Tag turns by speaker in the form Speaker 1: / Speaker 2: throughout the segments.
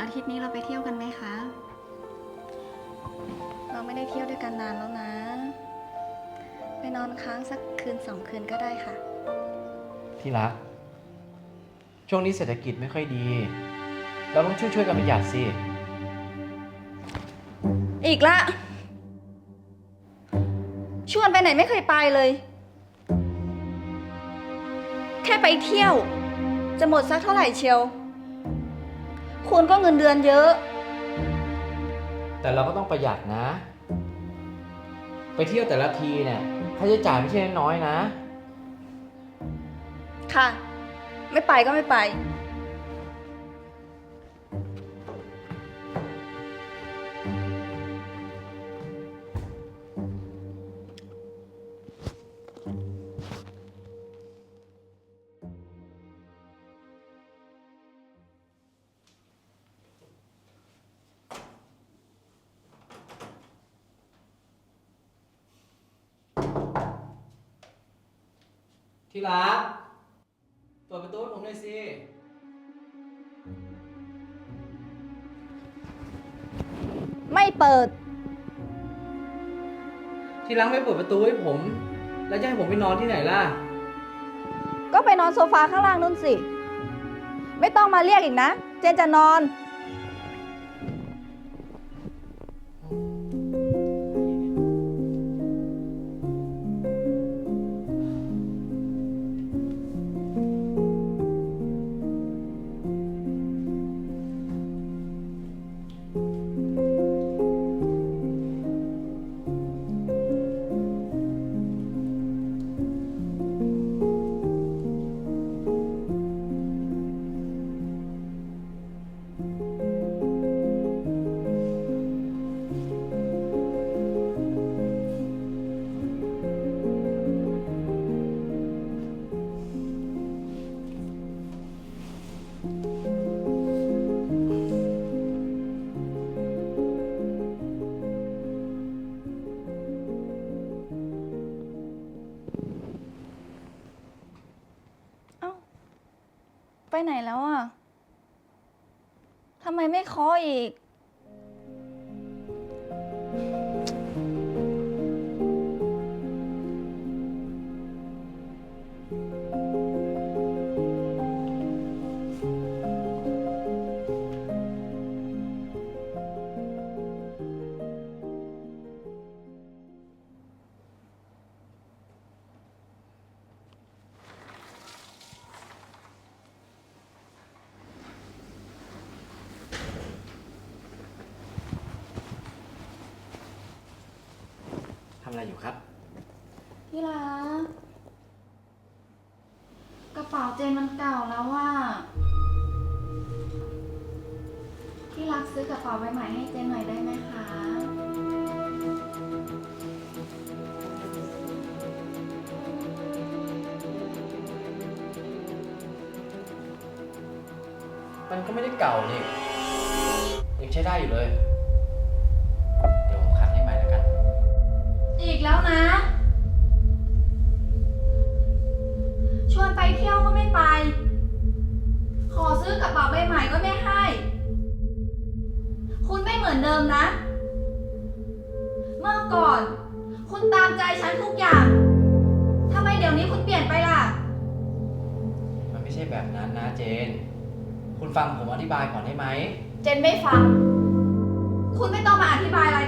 Speaker 1: อาทิตย์นี้เราไปเที่ยวกันไหมคะ เราไม่ได้เที่ยวด้วยกันนานแล้วนะ ไปนอนค้างสักคืนสองคืนก็ได้ค่ะ
Speaker 2: ที่รัก ช่วงนี้เศรษฐกิจไม่ค่อยดี เราต้องช่วยช่วยๆกันประหยัดสิ
Speaker 1: อีกละ ชวนไปไหนไม่เคยไปเลย แค่ไปเที่ยว จะหมดสักเท่าไหร่เชียว คุณก็เงินเดือนเยอะ
Speaker 2: แต่เราก็ต้องประหยัดนะ ไปเที่ยวแต่ละทีเนี่ยค่าใช้จ่ายไม่ใช่น้อยๆนะ
Speaker 1: ค่ะ ไม่ไปก็ไม่ไป
Speaker 2: ที่รักเปิดประตูให้ผมหน่อยสิ
Speaker 1: ไม่เปิด
Speaker 2: ที่รักไม่เปิดประตูให้ผม แล้วจะให้ผมไปนอนที่ไหนล่ะ
Speaker 1: ก็ไปนอนโซฟาข้างล่างนู่นสิ ไม่ต้องมาเรียกอีกนะ เจนจะนอน ไปไหนแล้วอะทำไมไม่เคาะอีกำ
Speaker 2: อะไรอยู่ครับ
Speaker 1: ที่รักกระเป๋าเจนมันเก่าแล้วว่าที่รักซื้อกระเป๋าใบใหม่ให้เจนหน่อยได้ไหมคะ
Speaker 2: มันก็ไม่ได้เก่านี่ยังใช้ได้อยู่เลย แล้วนะ
Speaker 1: ชวนไปเที่ยวก็ไม่ไป ขอซื้อกระเป๋าใบใหม่ก็ไม่ให้ คุณไม่เหมือนเดิมนะ เมื่อก่อน คุณตามใจฉันทุกอย่างทำไมเดี๋ยวนี้คุณเปลี่ยนไปล่ะ
Speaker 2: มันไม่ใช่แบบนั้นนะเจน คุณฟังผมอธิบายก่อนได้ไหม
Speaker 1: เจนไม่ฟัง คุณไม่ต้องมาอธิบายอะไร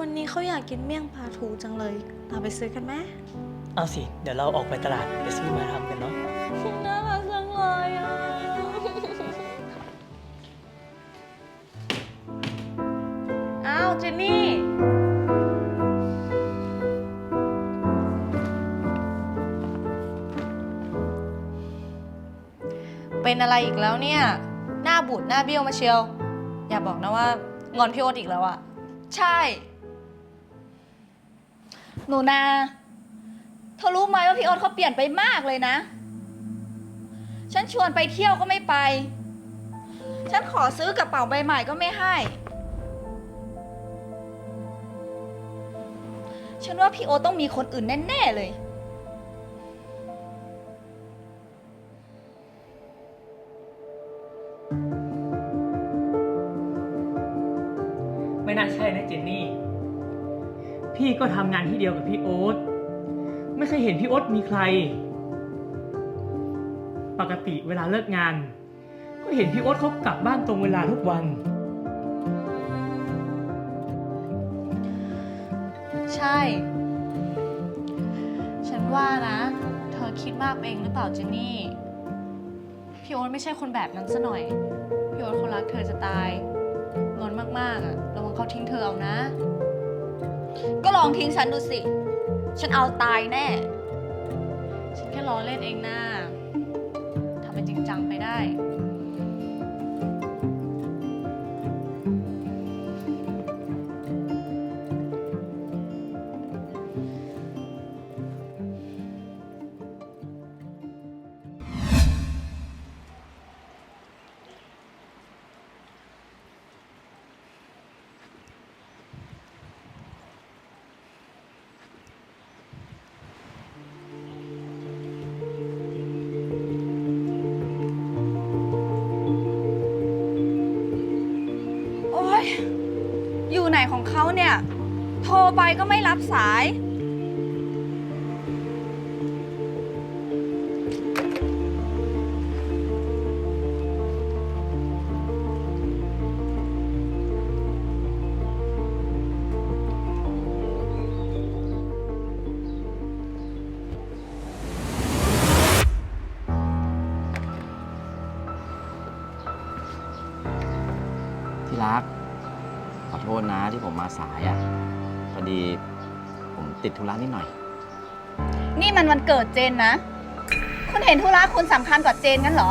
Speaker 3: วันนี้เขาอยากกินเมี่ยงปลาทูจังเลย เราไปซื้อกันไหม
Speaker 4: เอาสิ เดี๋ยวเราออกไปตลาดไปซื้อมาทำกันเนาะ
Speaker 3: น่ารักจังเลยอะ อ้าวเจนนี่ เป็นอะไรอีกแล้วเนี่ย หน้าบูดหน้าเบี้ยวมาเชียว อย่าบอกนะว่างอนพี่โอ๊ตอีกแล้วอะ
Speaker 1: ใช่ หนูนา เธอรู้ไหมว่าพี่โอ๊ตเขาเปลี่ยนไปมากเลยนะ ฉันชวนไปเที่ยวก็ไม่ไป ฉันขอซื้อกระเป๋าใบใหม่ก็ไม่ให้ ฉันว่าพี่โอตต้องมีคนอื่นแน่ ๆ เลย
Speaker 4: ไม่น่าใช่นะเจนนี่ พี่ก็ทำงานที่เดียวกับพี่โอ๊ต ไม่เคยเห็นพี่โอ๊ตมีใคร ปกติเวลาเลิกงาน ก็เห็นพี่โอ๊ตเขากลับบ้านตรงเวลาทุกวัน
Speaker 3: ใช่ ฉันว่านะ เธอคิดมากไปเองหรือเปล่าเจนนี่ พี่โอ๊ตไม่ใช่คนแบบนั้นซะหน่อย พี่โอ๊ตเขารักเธอจะตาย งอนมากๆอะระวังเขาทิ้งเธอเอานะ
Speaker 1: ก็ลองทิ้งฉันดูสิ ฉันเอาตายแน่
Speaker 3: ฉันแค่ล้อเล่นเองนะท เขา
Speaker 1: เนี่ย โทรไปก็ไม่รับสาย
Speaker 2: ที่รัก โทษนะที่ผมมาสายอะ่ะพอดีผมติดธุระนิดหน่อย
Speaker 1: นี่มันวันเกิดเจนนะ คุณเห็นธุระคุณสำคัญกว่าเจนงั้นเหรอ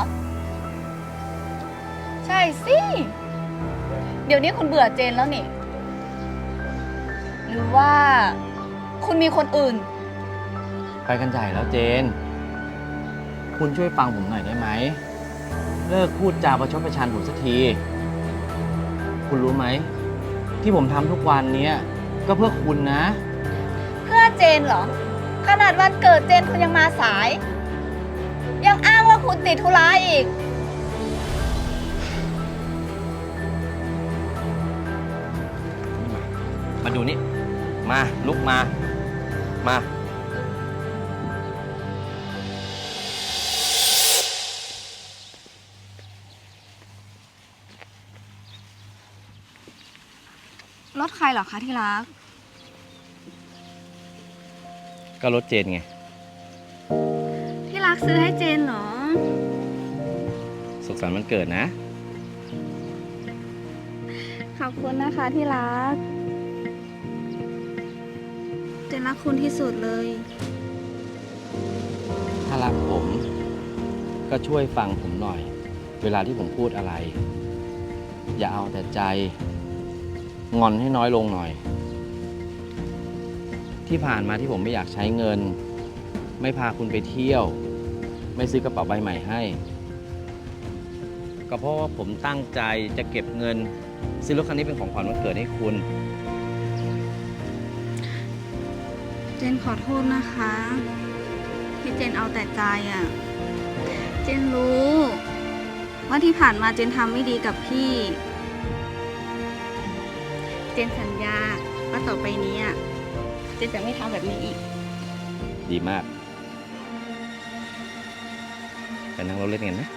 Speaker 1: ใช่สิ เดี๋ยวนี้คุณเบื่อเจนแล้วนี่ หรือว่าคุณมีคนอื่น
Speaker 2: ไปกันใหญ่แล้วเจน คุณช่วยฟังผมหน่อยได้ไหม เลิกพูดจาประชดประชันผมสักที คุณรู้ไหม ที่ผมทำทุกวันเนี้ยก็เพื่อคุณนะ
Speaker 1: เพื่อเจนเหรอ ขนาดวันเกิดเจนคุณยังมาสาย ยังอ้างว่าคุณติดธุระอีก
Speaker 2: มาดูนี่ มาลุกมา มา
Speaker 1: รถใครเหรอคะที่รัก
Speaker 2: ก็รถเจนไง
Speaker 1: ที่รักซื้อให้เจนเหรอ
Speaker 2: สุขสันต์วันเกิดนะ
Speaker 1: ขอบคุณนะคะที่รัก เจนรักคุณที่สุดเลย
Speaker 2: ถ้ารักผม ก็ช่วยฟังผมหน่อย เวลาที่ผมพูดอะไร อย่าเอาแต่ใจ งอนให้น้อยลงหน่อย ที่ผ่านมาที่ผมไม่อยากใช้เงิน ไม่พาคุณไปเที่ยว ไม่ซื้อกระเป๋าใบใหม่ให้ ก็เพราะว่าผมตั้งใจจะเก็บเงิน ซื้อรถคันนี้เป็นของขวัญวันเกิดให้คุณ
Speaker 1: เจนขอโทษนะคะ ที่เจนเอาแต่ใจอะ่ะ เจนรู้ ว่าที่ผ่านมาเจนทำไม่ดีกับพี่ เจนสัญญาว่าต่อไปนี้อะเจนจะไม่ทำแบบนี้อีก
Speaker 2: ดีมากไปนั่งรถเล่นกันนะ